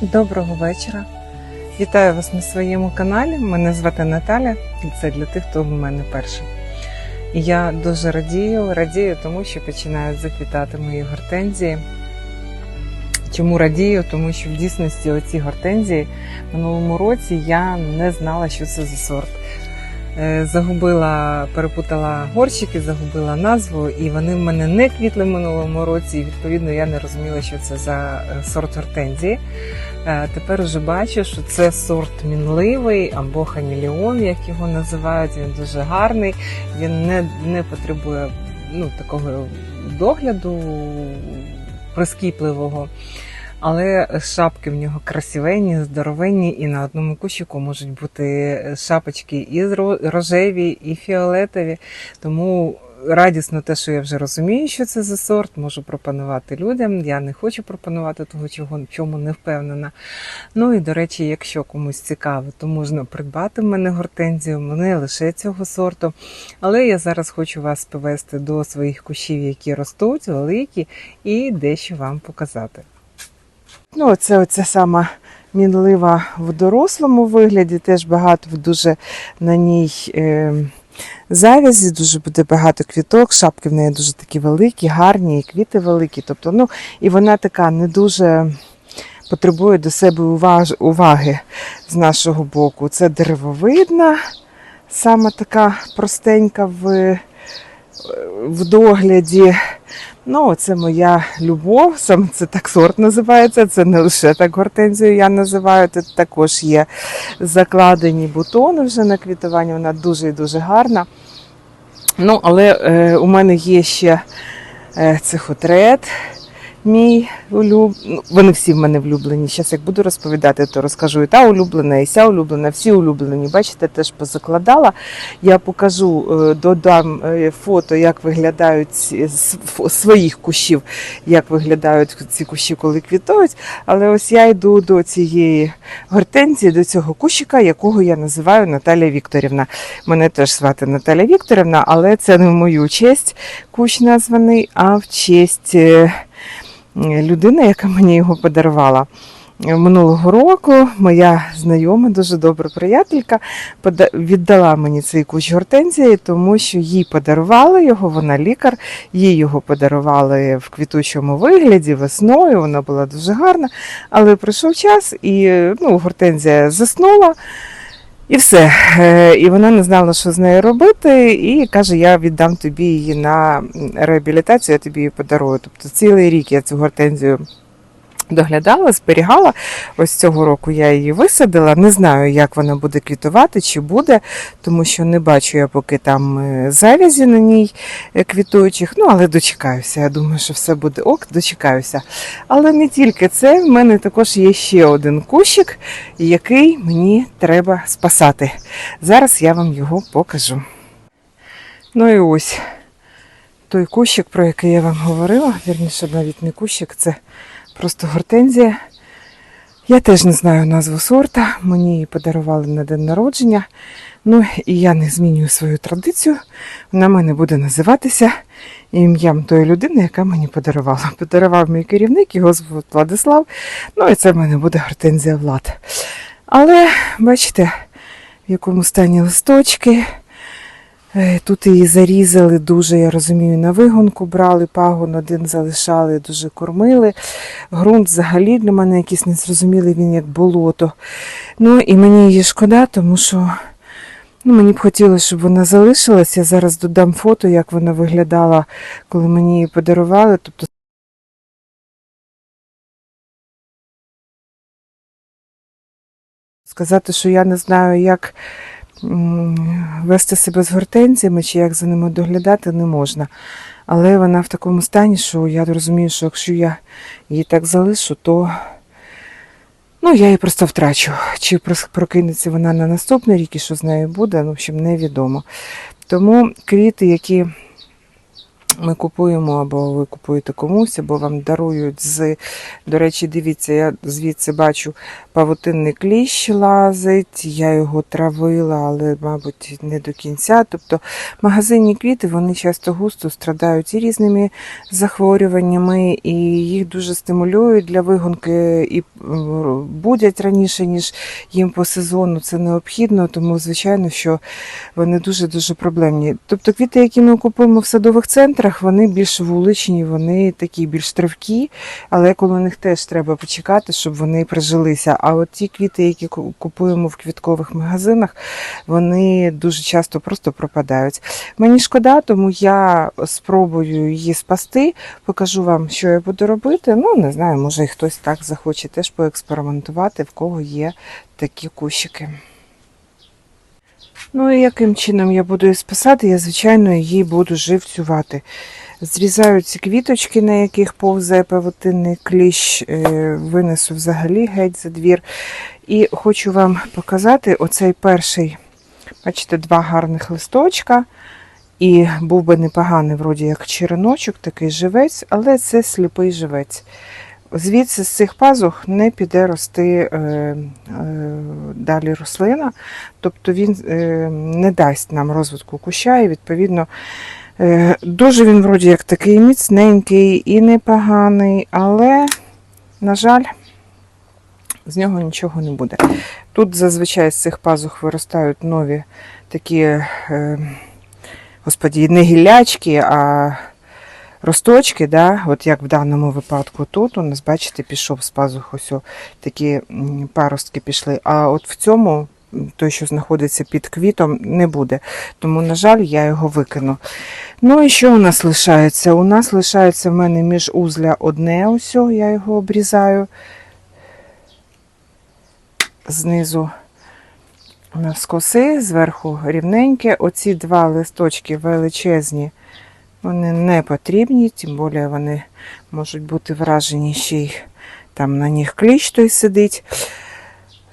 Доброго вечора. Вітаю вас на своєму каналі. Мене звати Наталя, і це для тих, хто в мене перший. Я дуже радію, радію тому, що починають заквітати мої гортензії. Чому радію? Тому що в дійсності оці гортензії в минулому році я не знала, що це за сорт. Е, Загубила, перепутала горщики, загубила назву, і вони в мене не квітли в минулому році. І відповідно я не розуміла, що це за е, сорт гортензії. Е, Тепер вже бачу, що це сорт мінливий або хамілеон, як його називають. Він дуже гарний. Він не, не потребує ну, такого догляду прискіпливого. Але шапки в нього красивенні, здоровенні, і на одному кущику можуть бути шапочки і рожеві, і фіолетові. Тому радісно те, що я вже розумію, що це за сорт, можу пропонувати людям. Я не хочу пропонувати того, чого в чому не впевнена. Ну і до речі, якщо комусь цікаво, то можна придбати в мене гортензію, не лише цього сорту. Але я зараз хочу вас повести до своїх кущів, які ростуть, великі, і дещо вам показати. Ну, оце оця сама мінлива в дорослому вигляді, теж багато дуже на ній е, завязі, дуже буде багато квіток, шапки в неї дуже такі великі, гарні, і квіти великі. Тобто, ну, і вона така не дуже потребує до себе уваги з нашого боку. Це деревовидна, саме така простенька в, в догляді. Ну, це моя любов, саме це так сорт називається. Це не лише так гортензію я називаю. Тут також є закладені бутони вже на квітування. Вона дуже і дуже гарна. Ну, але е, у мене є ще е, цихотрет, мій улюб... ну, Вони всі в мене влюблені. Зараз як буду розповідати, то розкажу і та улюблена, і ся улюблена, всі улюблені. Бачите, теж позакладала. Я покажу, е, додам е, фото, як виглядають своїх кущів, як виглядають ці кущі, коли квітують. Але ось я йду до цієї гортензії, до цього кущика, якого я називаю Наталія Вікторівна. Мене теж звати Наталя Вікторівна, але це не в мою честь кущ названий, а в честь людини, яка мені його подарувала. Минулого року моя знайома, дуже добра приятелька, віддала мені цей кущ гортензії, тому що їй подарували його, вона лікар, їй його подарували в квітучому вигляді весною, вона була дуже гарна. Але пройшов час, і ну, гортензія заснула. І все. Е, І вона не знала, що з нею робити, і каже: я віддам тобі її на реабілітацію, я тобі її подарую. Тобто цілий рік я цю гортензію доглядала, зберігала. Ось цього року я її висадила. Не знаю, як вона буде квітувати, чи буде, тому що не бачу я поки там е, завязі на ній е, квітуючих. Ну, але дочекаюся. Я думаю, що все буде ок, дочекаюся. Але не тільки це, в мене також є ще один кущик, який мені треба спасати. Зараз я вам його покажу. Ну і ось той кущик, про який я вам говорила, вірніше, навіть не кущик, це просто гортензія. Я теж не знаю назву сорта, мені її подарували на день народження. Ну і я не змінюю свою традицію. Вона мене буде називатися ім'ям тої людини, яка мені подарувала. Подарував мій керівник, його звуть Владислав. Ну і це в мене буде гортензія Влад. Але бачите, в якому стані листочки. Е, Тут її зарізали дуже, я розумію, на вигонку брали, пагон один залишали, дуже кормили. Грунт взагалі для мене якийсь незрозумілий, він як болото. Ну і мені її шкода, тому що ну, мені б хотілося, щоб вона залишилась. Я зараз додам фото, як вона виглядала, коли мені її подарували. Тобто сказати, що я не знаю, як вести себе з гортензіями чи як за ними доглядати, не можна. Але вона в такому стані, що я розумію, що якщо я її так залишу, то ну, я її просто втрачу. Чи прокинеться вона на наступний рік і що з нею буде, ну, в общем, невідомо. Тому квіти, які ми купуємо, або ви купуєте комусь, або вам дарують з. До речі, дивіться, я звідси бачу павутинний кліщ лазить, я його травила, але, мабуть, не до кінця. Тобто магазинні квіти вони часто густо страдають і різними захворюваннями, і їх дуже стимулюють для вигонки і будять раніше, ніж їм по сезону це необхідно, тому звичайно, що вони дуже-дуже проблемні. Тобто квіти, які ми купуємо в садових центрах, вони більш вуличні, вони такі більш тривкі, але коло них теж треба почекати, щоб вони прижилися. А от ті квіти, які купуємо в квіткових магазинах, вони дуже часто просто пропадають. Мені шкода, тому я спробую її спасти, покажу вам, що я буду робити. Ну, не знаю, може і хтось так захоче теж поекспериментувати, в кого є такі кущики. Ну і яким чином я буду її спасати, я, звичайно, її буду живцювати. Зрізаю ці квіточки, на яких повзає павутинний кліщ, е, винесу взагалі геть за двір. І хочу вам показати оцей перший, бачите, два гарних листочка. І був би непоганий, вроді як череночок, такий живець, але це сліпий живець. Звідси з цих пазух не піде рости е, е, далі рослина, тобто він е, не дасть нам розвитку куща, і відповідно дуже він вроді як такий міцненький і непоганий, але, на жаль, з нього нічого не буде. Тут зазвичай з цих пазух виростають нові такі, е, господі, не гіллячки, а росточки, да? от як в даному випадку тут у нас, бачите, пішов з пазух ось такі паростки пішли. А от в цьому, той, що знаходиться під квітом, не буде. Тому, на жаль, я його викину. Ну і що у нас лишається? У нас лишається в мене між узля одне, ось, я його обрізаю знизу навскоси, зверху рівненьке. Оці два листочки величезні, вони не потрібні, тим більше вони можуть бути вражені ще й там на них кліщ той сидить.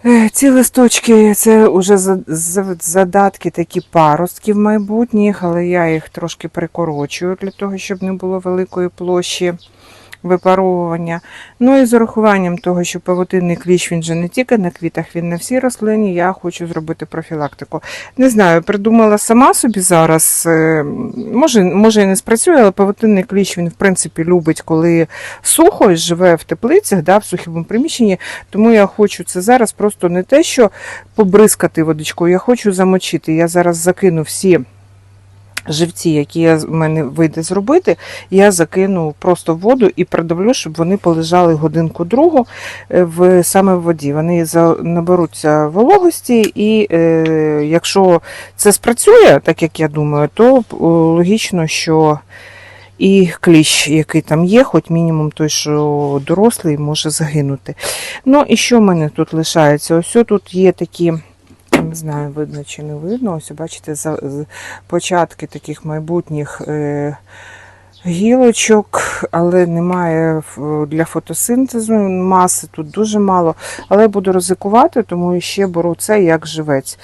Е, Ці листочки це вже за- за- задатки такі паростків майбутніх, але я їх трошки прикорочую для того, щоб не було великої площі випаровування. Ну і з урахуванням того, що павутинний кліщ він же не тільки на квітах, він на всій рослині, я хочу зробити профілактику. Не знаю, придумала сама собі зараз. е, Може, може і не спрацює, але павутинний кліщ він в принципі любить, коли сухо і живе в теплицях, да, в сухому приміщенні. Тому я хочу це зараз просто не те, що побризкати водичкою, я хочу замочити. Я зараз закину всі. Живці, які я, в мене вийде зробити, я закину просто в воду і придавлю, щоб вони полежали годинку другу е, в саме в воді. Вони наберуться вологості, і е, якщо це спрацює, так як я думаю, то е, логічно, що і кліщ, який там є, хоч мінімум той, що дорослий, може загинути. Ну і що в мене тут лишається? Ось тут є такі. Не знаю, видно чи не видно. Ось бачите, початки таких майбутніх е, гілочок, але немає для фотосинтезу маси, тут дуже мало. Але буду ризикувати, тому ще беру це як живець.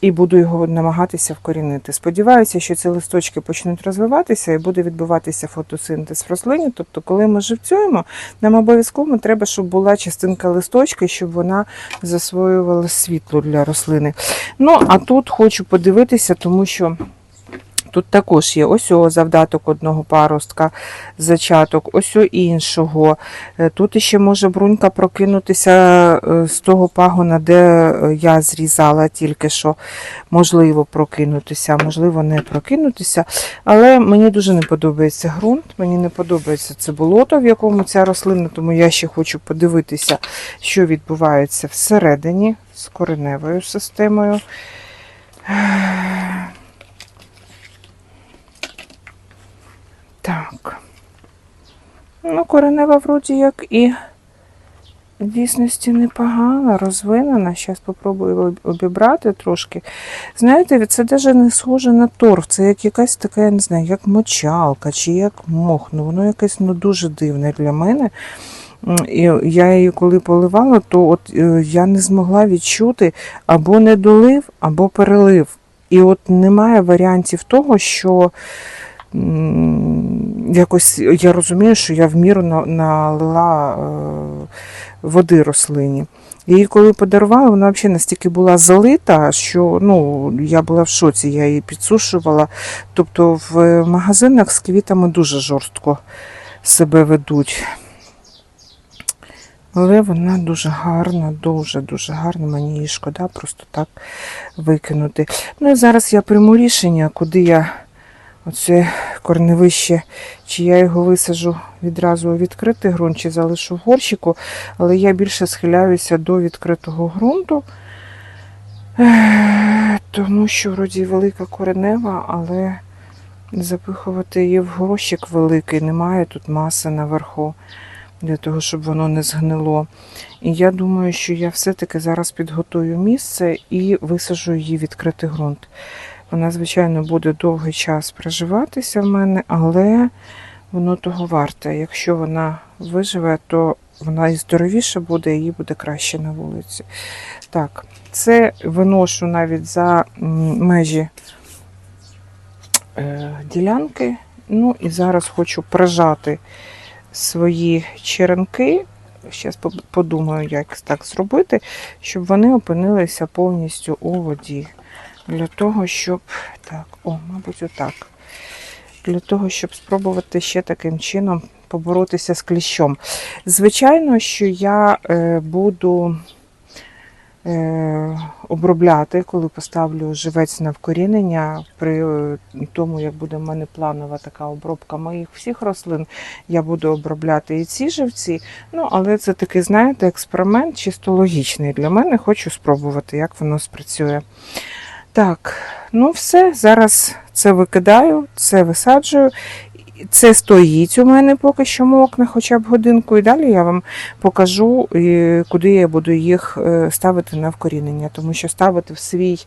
І буду його намагатися вкорінити. Сподіваюся, що ці листочки почнуть розвиватися і буде відбуватися фотосинтез рослині. Тобто, коли ми живцюємо, нам обов'язково треба, щоб була частинка листочки, щоб вона засвоювала світло для рослини. Ну, а тут хочу подивитися, тому що тут також є ось завдаток одного паростка, зачаток, ось іншого. Е, Тут ще може брунька прокинутися е, з того пагона, де е, я зрізала тільки що. Можливо, прокинутися, можливо, не прокинутися. Але мені дуже не подобається ґрунт, мені не подобається це болото, в якому ця рослина, тому я ще хочу подивитися, що відбувається всередині з кореневою системою. Так. Ну, коренева вроді як і в дійсності непогана, розвинена. Зараз спробую обібрати трошки. Знаєте, це навіть не схоже на торф. Це як якась така, я не знаю, як мочалка чи як мох. Ну, воно якесь ну, дуже дивне для мене. І я її коли поливала, то от е, я не змогла відчути або недолив, або перелив. І от немає варіантів того, що якось я розумію, що я в міру налила е, води рослині. Її коли подарувала, вона взагалі настільки була залита, що ну, я була в шоці, я її підсушувала. Тобто в магазинах з квітами дуже жорстко себе ведуть. Але вона дуже гарна, дуже-дуже гарна. Мені її шкода просто так викинути. Ну і зараз я прийму рішення, куди я оце корневище, чи я його висажу відразу у відкритий ґрунт, чи залишу в горщику. Але я більше схиляюся до відкритого ґрунту, тому що вроді велика коренева, але запихувати її в горщик великий, немає тут маси наверху для того, щоб воно не згнило. І я думаю, що я все-таки зараз підготую місце і висажу її в відкритий ґрунт. Вона, звичайно, буде довгий час проживатися в мене, але воно того варте. Якщо вона виживе, то вона і здоровіша буде, і їй буде краще на вулиці. Так, це виношу навіть за межі е, ділянки. Ну і зараз хочу прижати свої черенки. Зараз подумаю, як так зробити, щоб вони опинилися повністю у воді. Для того, щоб. Так, о, мабуть, отак. Для того, щоб спробувати ще таким чином поборотися з кліщом. Звичайно, що я е, буду е, обробляти, коли поставлю живець на вкорінення. При е, тому, як буде в мене планова така обробка моїх всіх рослин, я буду обробляти і ці живці. Ну, але це такий, знаєте, експеримент чисто логічний для мене. Хочу спробувати, як воно спрацює. Так, ну все, зараз це викидаю, це висаджую. Це стоїть у мене поки що мокне, хоча б годинку, і далі я вам покажу, куди я буду їх е, ставити на вкорінення, тому що ставити в свій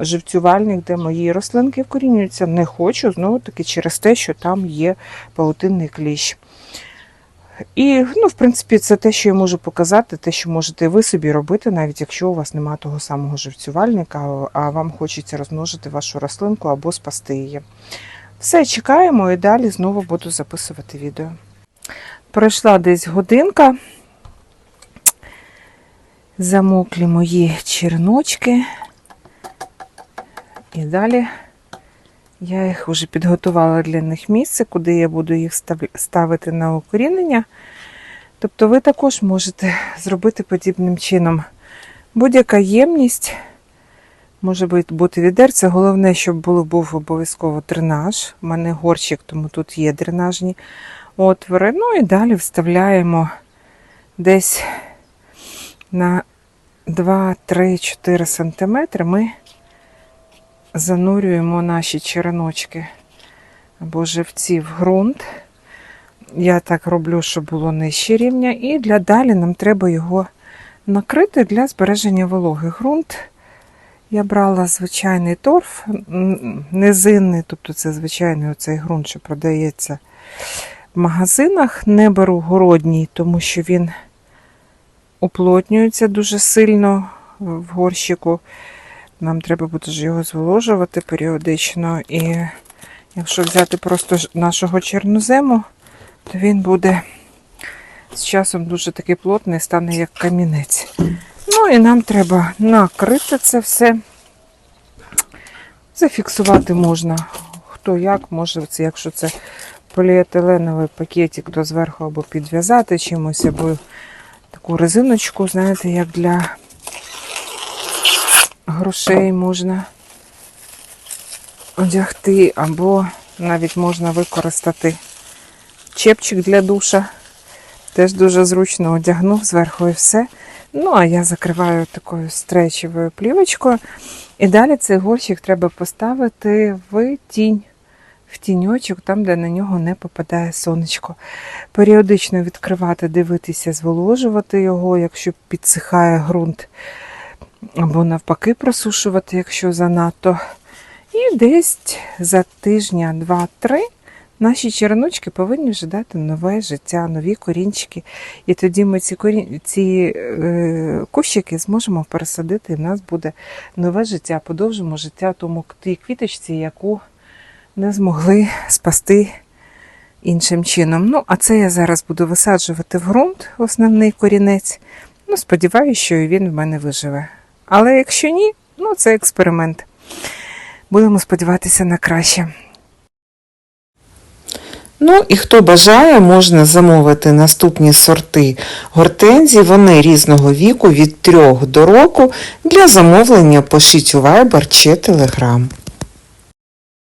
живцювальник, де мої рослинки вкорінюються, не хочу, знову таки через те, що там є паутинний кліщ. І, ну, в принципі, це те, що я можу показати, те, що можете ви собі робити, навіть якщо у вас немає того самого живцювальника, а вам хочеться розмножити вашу рослинку або спасти її. Все, чекаємо і далі знову буду записувати відео. Пройшла десь годинка. Замоклі мої черночки. І далі я їх вже підготувала для них місце, куди я буду їх ставити на укорінення. Тобто ви також можете зробити подібним чином. Будь-яка ємність може бути- відерце. Головне, щоб був обов'язково дренаж. У мене горщик, тому тут є дренажні отвори. Ну і далі вставляємо десь на 2-3-4 см ми занурюємо наші череночки або живці в ґрунт. Я так роблю, щоб було нижче рівня. І для далі нам треба його накрити для збереження вологи. Ґрунт я брала звичайний торф, низинний, тобто це звичайний оцей ґрунт, що продається в магазинах. Не беру городній, тому що він уплотнюється дуже сильно в горщику. Нам треба буде ж його зволожувати періодично. І якщо взяти просто нашого чорнозему, то він буде з часом дуже такий плотний, стане як камінець. Ну і нам треба накрити це все. Зафіксувати можна. Хто як може, це, якщо це поліетиленовий пакетик, то зверху або підв'язати чимось, або таку резиночку, знаєте, як для грошей можна одягти, або навіть можна використати чепчик для душа. Теж дуже зручно одягнув зверху і все. Ну, а я закриваю такою стречевою плівочкою. І далі цей горщик треба поставити в тінь, в тіньочок, там, де на нього не попадає сонечко. Періодично відкривати, дивитися, зволожувати його, якщо підсихає ґрунт, або навпаки просушувати, якщо занадто. І десь за тижня, два-три наші череночки повинні вже дати нове життя, нові корінчики. І тоді ми ці, корі... ці е, кущики зможемо пересадити, і в нас буде нове життя, подовжимо життя тому тій квіточці, яку не змогли спасти іншим чином. Ну, а це я зараз буду висаджувати в ґрунт, основний корінець. Ну, сподіваюся, що він в мене виживе. Але якщо ні, ну це експеримент. Будемо сподіватися на краще. Ну і хто бажає, можна замовити наступні сорти гортензій. Вони різного віку від 3 до року. Для замовлення пишіть у Viber чи Telegram.